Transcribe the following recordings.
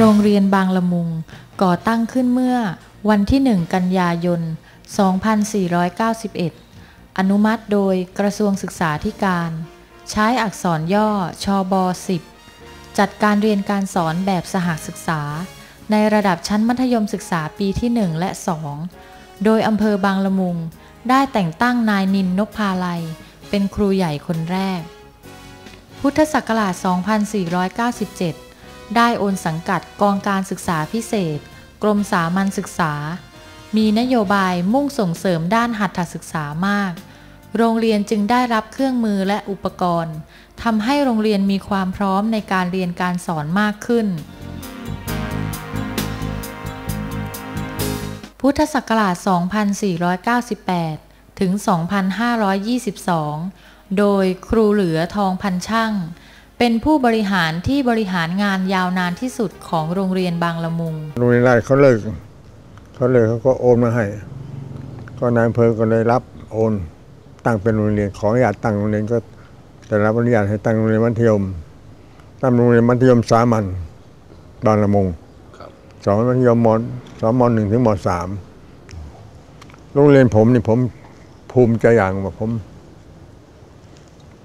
โรงเรียนบางละมุง ก่อตั้งขึ้นเมื่อวันที่ 1 กันยายน 2491 อนุมัติโดยกระทรวงศึกษาธิการ ใช้อักษรย่อชอบ10 จัดการเรียนการสอนแบบสหศึกษา ในระดับชั้นมัธยมศึกษาปีที่ 1 และ 2 โดยอำเภอบางละมุง ได้แต่งตั้งนายนินนพพาลัย เป็นครูใหญ่คนแรก พุทธศักราช 2497 ได้โอนสังกัดกองการศึกษาพิเศษ กรมสามัญศึกษา มีนโยบายมุ่งส่งเสริมด้านหัตถศึกษามาก โรงเรียนจึงได้รับเครื่องมือและอุปกรณ์ทำให้โรงเรียนมีความพร้อมในการเรียนการสอนมากขึ้น พุทธศักราช 2498 ถึง 2522 โดยครูเหลือทองพันช่าง เป็นผู้บริหารที่บริหารงานยาวนานที่สุดของโรงเรียนบางละมุง โรงเรียนแรกเขาเลิกเขาเลิกเขาก็โอนมาให้ ก็นายอำเภอก็เลยรับโอน ตั้งเป็นโรงเรียนขออนุญาตตั้งโรงเรียนก็แต่รับอนุญาตให้ตั้งโรงเรียนมัธยมตั้งโรงเรียนมัธยมสามัญบางละมุงสอนมัธยมมสอนมหนึ่งถึงมสามโรงเรียนผมนี่ผมภูมิใจอย่างว่าผม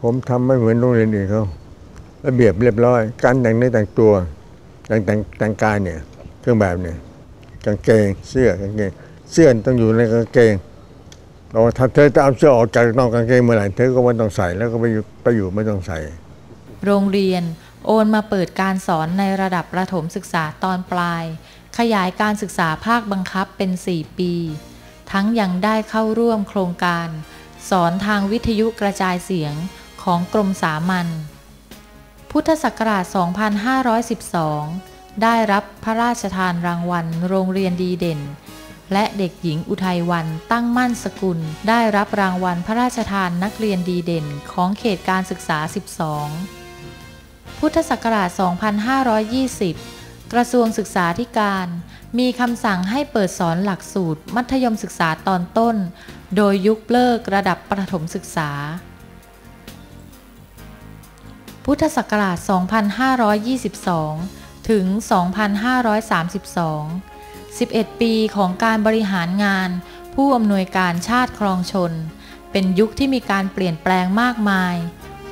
ผมทำไม่เหมือนโรงเรียนอื่นเขา ระเบียบเรียบร้อย การแต่งเนื้อแต่งตัวแต่งแต่งแต่งกายเนี่ยเครื่องแบบเนี่ยกางเกงเสื้อกางเกงเสื้อต้องอยู่ในกางเกงเราถ้าเธอจะเอาเสื้อออกจากนอกกางเกงเมื่อไหร่เธอก็ไม่ต้องใส่แล้วก็ไปอยู่ไปอยู่ไม่ต้องใส่ โรงเรียนโอนมาเปิดการสอนในระดับประถมศึกษาตอนปลาย ขยายการศึกษาภาคบังคับเป็น 4 ปี ทั้งยังได้เข้าร่วมโครงการ สอนทางวิทยุกระจายเสียงของกรมสามัญ พุทธศักราช 2512 ได้รับพระราชทานรางวัลโรงเรียนดีเด่น และเด็กหญิงอุทัยวันตั้งมั่นสกุล ได้รับรางวัลพระราชทานนักเรียนดีเด่นของเขตการศึกษา 12 พุทธศักราช 2520 กระทรวงศึกษาธิการ มีคำสั่งให้เปิดสอนหลักสูตร มัธยมศึกษาตอนต้น โดยยุคเลิกระดับประถมศึกษา พุทธศักราช 2522 ถึง 2532 11 ปีของการบริหารงาน ผู้อำนวยการชาติครองชน เป็นยุคที่มีการเปลี่ยนแปลงมากมาย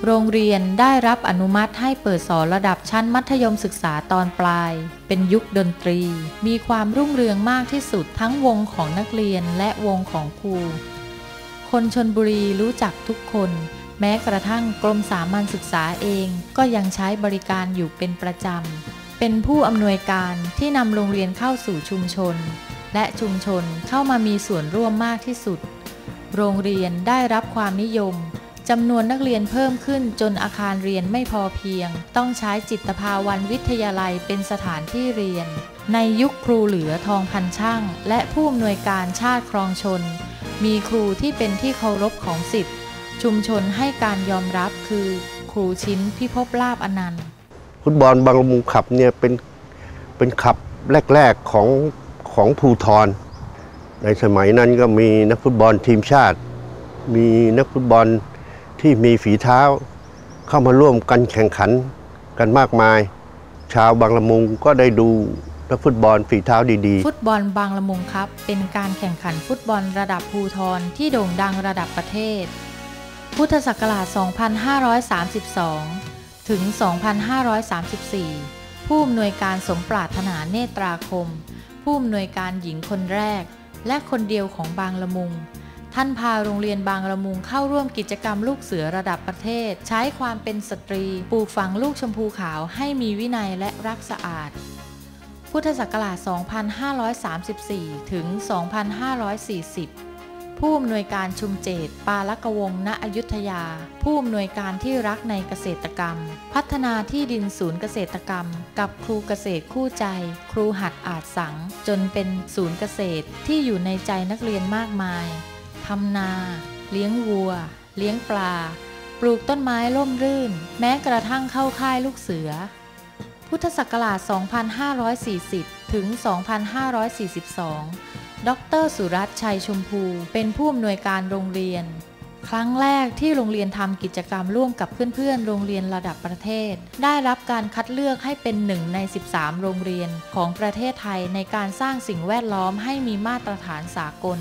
โรงเรียนได้รับอนุมัติให้เปิดสอนระดับชั้นมัธยมศึกษาตอนปลาย เป็นยุคดนตรี มีความรุ่งเรืองมากที่สุดทั้งวงของนักเรียนและวงของครู คนชนบุรีรู้จักทุกคน แม้กระทั่งกรมสามัญศึกษาเองก็ยังใช้บริการอยู่เป็นประจำ เป็นผู้อำนวยการที่นำโรงเรียนเข้าสู่ชุมชน และชุมชนเข้ามามีส่วนร่วมมากที่สุด โรงเรียนได้รับความนิยมจำนวนนักเรียนเพิ่มขึ้นจนอาคารเรียนไม่พอเพียง ต้องใช้จิตภาวันวิทยาลัยเป็นสถานที่เรียน ในยุคครูเหลือทองพันช่าง และผู้อำนวยการชาติครองชน มีครูที่เป็นที่เคารพของสิทธิ์ ชุมชนให้การยอมรับคือครูชิ้นพิภพลาบอนันต์ ฟุตบอลบางละมุงขับเนี่ยเป็นเป็นขับแรกๆของของภูทร ในสมัยนั้นก็มีนักฟุตบอลทีมชาติ มีนักฟุตบอลที่มีฝีเท้า เข้ามาร่วมกันแข่งขันกันมากมาย ชาวบางละมุงก็ได้ดูนักฟุตบอลฝีเท้าดีฟุตบอลบางละมุงครับ เป็นการแข่งขันฟุตบอลระดับภูทรที่โด่งดังระดับประเทศ พุทธศักราช 2532 ถึง 2534 ผู้อำนวยการสมปรารถนาเนตราคม ผู้อำนวยการหญิงคนแรก และคนเดียวของบางละมุง ท่านพาโรงเรียนบางละมุงเข้าร่วมกิจกรรมลูกเสือระดับประเทศ ใช้ความเป็นสตรี ปลูกฝังลูกชมพูขาวให้มีวินัยและรักสะอาด พุทธศักราช 2534 ถึง 2540 ผู้อำนวยการชุมเจต ปาลกวงศ์ณอยุธยา ผู้อำนวยการที่รักในเกษตรกรรม พัฒนาที่ดินศูนย์เกษตรกรรม กับครูเกษตรคู่ใจ ครูหัดอาจสัง จนเป็นศูนย์เกษตรที่อยู่ในใจนักเรียนมากมายทำนา เลี้ยงวัว เลี้ยงปลา ปลูกต้นไม้ร่มรื่น แม้กระทั่งเข้าค่ายลูกเสือ พุทธศักราช 2540 ถึง 2542 ดรสุรัตชัยชมพู เป็นผู้อำนวยการโรงเรียน ครั้งแรกที่โรงเรียนทำกิจกรรมร่วมกับเพื่อนๆ โรงเรียนระดับประเทศ ได้รับการคัดเลือกให้เป็นหนึ่งใน 13 โรงเรียนของประเทศไทยในการสร้างสิ่งแวดล้อมให้มีมาตรฐานสากล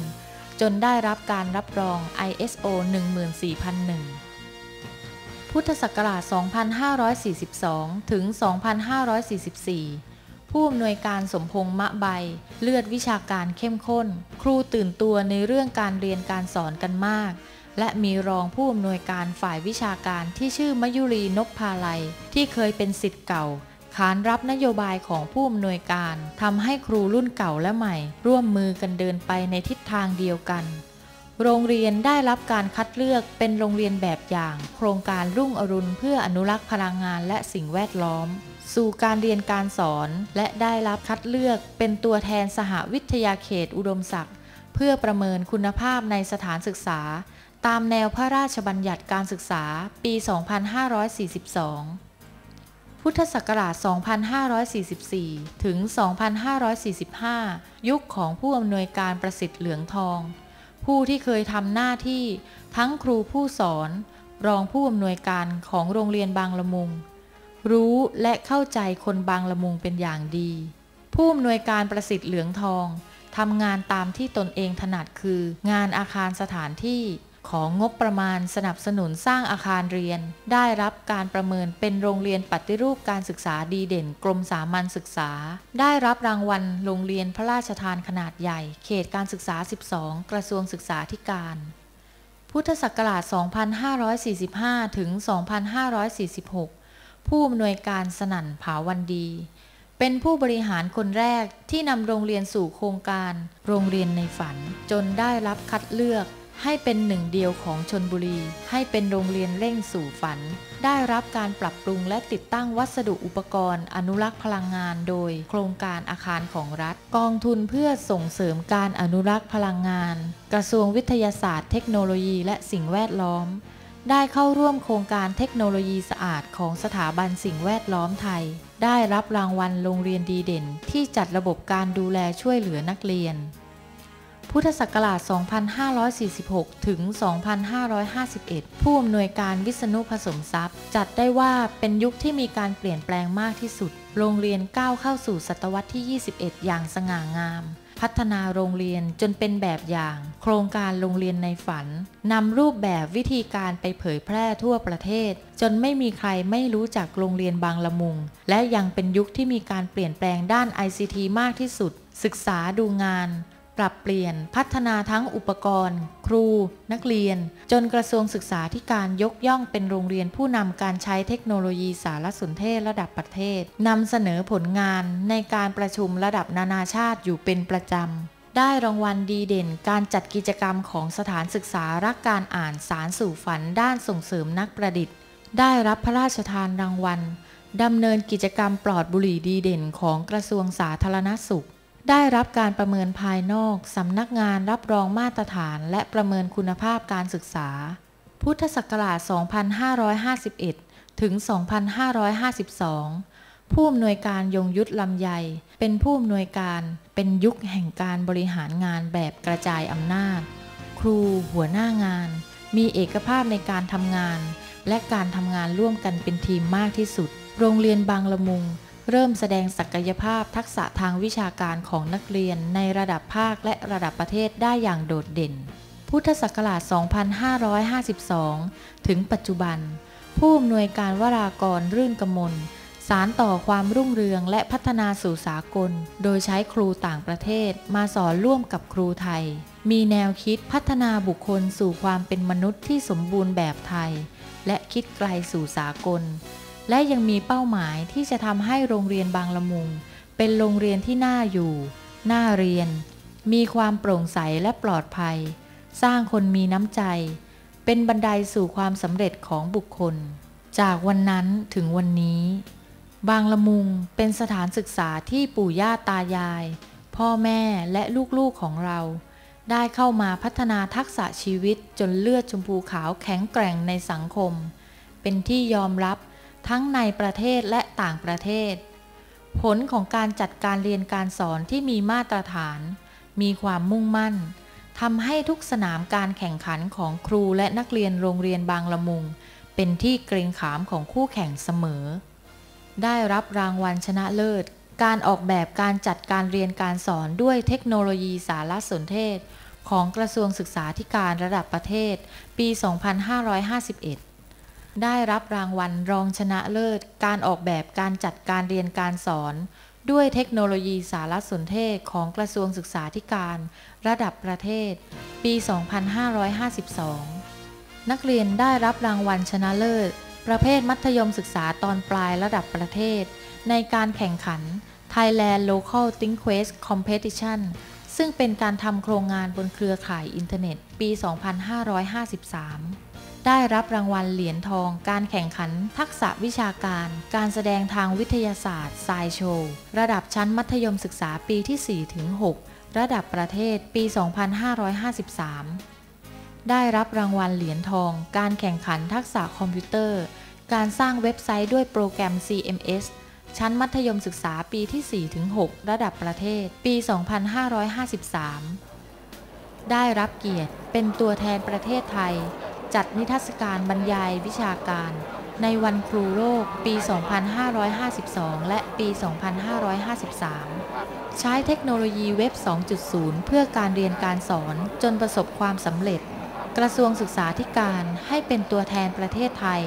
จนได้รับการรับรอง ISO 14001พุทธศักราช 2542 ถึง 2544 ผู้อำนวยการสมพงษ์มะใบ เลือดวิชาการเข้มข้น ครูตื่นตัวในเรื่องการเรียนการสอนกันมาก และมีรองผู้อำนวยการฝ่ายวิชาการที่ชื่อมยุรีนกพาลัย ที่เคยเป็นสิทธิ์เก่า ขานรับนโยบายของผู้อำนวยการทำให้ครูรุ่นเก่าและใหม่ ร่วมมือกันเดินไปในทิศทางเดียวกัน โรงเรียนได้รับการคัดเลือกเป็นโรงเรียนแบบอย่าง โครงการรุ่งอรุณเพื่ออนุรักษ์พลังงานและสิ่งแวดล้อม สู่การเรียนการสอน และได้รับคัดเลือกเป็นตัวแทนสหวิทยาเขตอุดมศักดิ์เพื่อประเมินคุณภาพในสถานศึกษา ตามแนวพระราชบัญญัติการศึกษาปี 2542 พุทธศักราช 2544 ถึง 2545 ยุคของผู้อำนวยการประสิทธิ์เหลืองทอง ผู้ที่เคยทำหน้าที่ทั้งครูผู้สอน รองผู้อำนวยการของโรงเรียนบางละมุง รู้และเข้าใจคนบางละมุงเป็นอย่างดี ผู้อำนวยการประสิทธิ์เหลืองทองทำงานตามที่ตนเองถนัดคืองานอาคารสถานที่ของงบประมาณสนับสนุนสร้างอาคารเรียน ได้รับการประเมินเป็นโรงเรียนปฏิรูปการศึกษาดีเด่นกรมสามัญศึกษา ได้รับรางวัลโรงเรียนพระราชทานขนาดใหญ่ เขตการศึกษา 12 กระทรวงศึกษาธิการ พุทธศักราช 2545 ถึง 2546 ผู้อำนวยการสนั่นผาวันดี เป็นผู้บริหารคนแรกที่นำโรงเรียนสู่โครงการ โรงเรียนในฝัน จนได้รับคัดเลือกให้เป็นหนึ่งเดียวของชนบุรี ให้เป็นโรงเรียนเร่งสู่ฝัน ได้รับการปรับปรุงและติดตั้งวัสดุอุปกรณ์ อนุรักษ์พลังงานโดย โครงการอาคารของรัฐ กองทุนเพื่อส่งเสริมการอนุรักษ์พลังงาน กระทรวงวิทยาศาสตร์เทคโนโลยีและสิ่งแวดล้อม ได้เข้าร่วมโครงการเทคโนโลยีสะอาดของสถาบันสิ่งแวดล้อมไทย ได้รับรางวัลโรงเรียนดีเด่น ที่จัดระบบการดูแลช่วยเหลือนักเรียน พุทธศักราช 2546 ถึง 2551 ผู้อำนวยการวิษณุผสมทรัพย์ จัดได้ว่าเป็นยุคที่มีการเปลี่ยนแปลงมากที่สุด โรงเรียนก้าวเข้าสู่ศตวรรษที่ 21 อย่างสง่างาม พัฒนาโรงเรียนจนเป็นแบบอย่าง โครงการโรงเรียนในฝันนำรูปแบบวิธีการไปเผยแพร่ทั่วประเทศ จนไม่มีใครไม่รู้จักโรงเรียนบางละมุง และยังเป็นยุคที่มีการเปลี่ยนแปลงด้าน ICT มากที่สุด ศึกษาดูงาน ปรับเปลี่ยนพัฒนาทั้งอุปกรณ์ ครู นักเรียน จนกระทรวงศึกษาธิการยกย่องเป็นโรงเรียนผู้นำการใช้เทคโนโลยีสารสนเทศระดับประเทศนำเสนอผลงานในการประชุมระดับนานาชาติอยู่เป็นประจำ ได้รางวัลดีเด่นการจัดกิจกรรมของสถานศึกษารักการอ่านสารสู่ฝันด้านส่งเสริมนักประดิษฐ์ ได้รับพระราชทานรางวัลดำเนินกิจกรรมปลอดบุหรี่ดีเด่นของกระทรวงสาธารณสุข ได้รับการประเมินภายนอกสำนักงานรับรองมาตรฐานและประเมินคุณภาพการศึกษา พุทธศักราช 2551 ถึง 2552 ผู้อำนวยการยงยุทธลำไย เป็นผู้อำนวยการเป็นยุคแห่งการบริหารงานแบบกระจายอำนาจ ครูหัวหน้างาน มีเอกภาพในการทำงาน และการทำงานร่วมกันเป็นทีมมากที่สุด โรงเรียนบางละมุง เริ่มแสดงศักยภาพทักษะทางวิชาการของนักเรียนในระดับภาคและระดับประเทศได้อย่างโดดเด่น พุทธศักราช 2552 ถึงปัจจุบัน ผู้อำนวยการวรากรรื่นกมล สารต่อความรุ่งเรืองและพัฒนาสู่สากล โดยใช้ครูต่างประเทศมาสอนร่วมกับครูไทย มีแนวคิดพัฒนาบุคคลสู่ความเป็นมนุษย์ที่สมบูรณ์แบบไทย และคิดไกลสู่สากล และยังมีเป้าหมายที่จะทำให้โรงเรียนบางละมุง เป็นโรงเรียนที่น่าอยู่ น่าเรียน มีความโปร่งใสและปลอดภัย สร้างคนมีน้ำใจ เป็นบันไดสู่ความสำเร็จของบุคคล จากวันนั้นถึงวันนี้ บางละมุงเป็นสถานศึกษาที่ปู่ย่าตายาย พ่อแม่และลูกๆของเราได้เข้ามาพัฒนาทักษะชีวิตจนเลือดชมพูขาวแข็งแกร่งในสังคม เป็นที่ยอมรับ ทั้งในประเทศและต่างประเทศ ผลของการจัดการเรียนการสอนที่มีมาตรฐาน มีความมุ่งมั่นทำให้ทุกสนามการแข่งขันของครูและนักเรียนโรงเรียนบางละมุง เป็นที่เกรงขามของคู่แข่งเสมอ ได้รับรางวัลชนะเลิศ การออกแบบการจัดการเรียนการสอนด้วยเทคโนโลยีสารสนเทศ ของกระทรวงศึกษาธิการระดับประเทศ ปี 2551 ได้รับรางวัลรองชนะเลิศ การออกแบบการจัดการเรียนการสอน ด้วยเทคโนโลยีสารสนเทศของกระทรวงศึกษาธิการ ระดับประเทศ ปี 2552 นักเรียนได้รับรางวัลชนะเลิศ ประเภทมัธยมศึกษาตอนปลายระดับประเทศ ในการแข่งขัน Thailand Local Think Quest Competition ซึ่งเป็นการทำโครงงานบนเครือข่ายอินเทอร์เน็ต ปี 2553 ได้รับรางวัลเหรียญทอง การแข่งขัน ทักษะวิชาการ การแสดงทางวิทยาศาสตร์ s ายโชว์ระดับชั้นมัธยมศึกษาปีที่ 4 ถึง 6 ระดับประเทศปี 2553 ได้รับรางวัลเหรียญทอง การแข่งขันทักษะคอมพิวเตอร์ การสร้างเว็บไซต์ด้วยโปรแกรม CMS ชั้นมัธยมศึกษาปีที่ 4 ถึง 6 ระดับประเทศ ปี 2553 ได้รับเกียรติเป็นตัวแทนประเทศไทย จัดนิทรรศการบรรยายวิชาการ ในวันครูโลกปี 2552 และปี 2553 ใช้เทคโนโลยีเว็บ 2.0 เพื่อการเรียนการสอนจนประสบความสำเร็จ กระทรวงศึกษาธิการให้เป็นตัวแทนประเทศไทย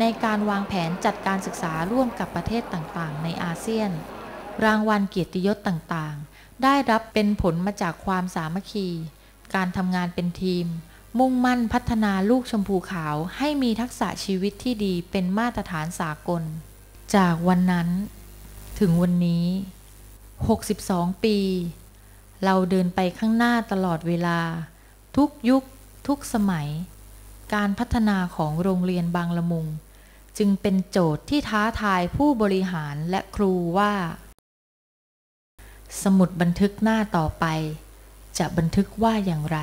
ในการวางแผนจัดการศึกษาร่วมกับประเทศต่างๆ ในอาเซียน รางวัลเกียรติยศต่างๆ ได้รับเป็นผลมาจากความสามัคคี การทำงานเป็นทีม มุ่งมั่นพัฒนาลูกชมพูขาวให้มีทักษะชีวิตที่ดีเป็นมาตรฐานสากล จากวันนั้นถึงวันนี้ 62 ปี เราเดินไปข้างหน้าตลอดเวลา ทุกยุค ทุกสมัย การพัฒนาของโรงเรียนบางละมุง จึงเป็นโจทย์ที่ท้าทายผู้บริหารและครูว่า สมุดบันทึกหน้าต่อไป จะบันทึกว่าอย่างไร